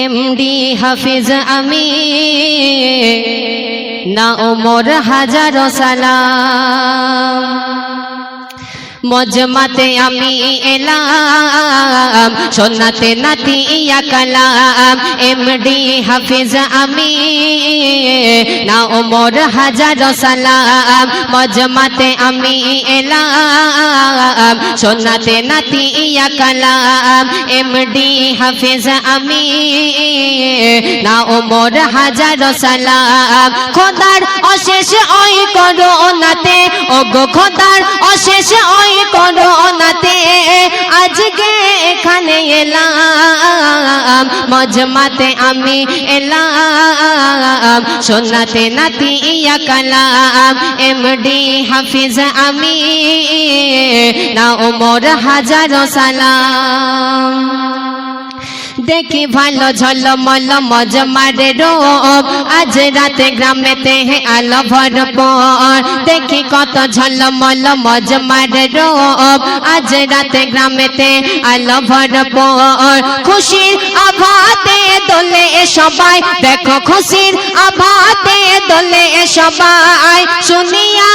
MD হাফিজ আমি না ওমর হাজারো সালাম। মজমাতে আমি এলাম সোনাতে নাতি ইয়া কালাম, এমডি হাফিজ আমি না ওমর হাজারো সালাম, মজমাতে আমি এলাম। সোনাতে নাতি ইয়া কালাম, এমডি হাফিজ আমি না ওমর হাজারো সালাম। খোদার অশেষ ওই করো নাতে ওগো খোদার অশেষ ওই আজকে এখানে এলাম। মজমাতে আমি এলাম। সোনাতে নাতি ইয়া কালাম এমডি হাফিজ আমি। না ওমর হাজারো সালাম। দেখি ভালো ঝলমল মজমারে রোব আজ রাতে গ্রামেতে হে আলো ভরপুর। দেখি কত ঝলমল মজমারে রোব আজ রাতে গ্রামে গ্রামেতে আলো ভরপুর। খুশির আভাতে দোলে সবাই। দেখো খুশির আভাতে দোলে সবাই। শুনিয়া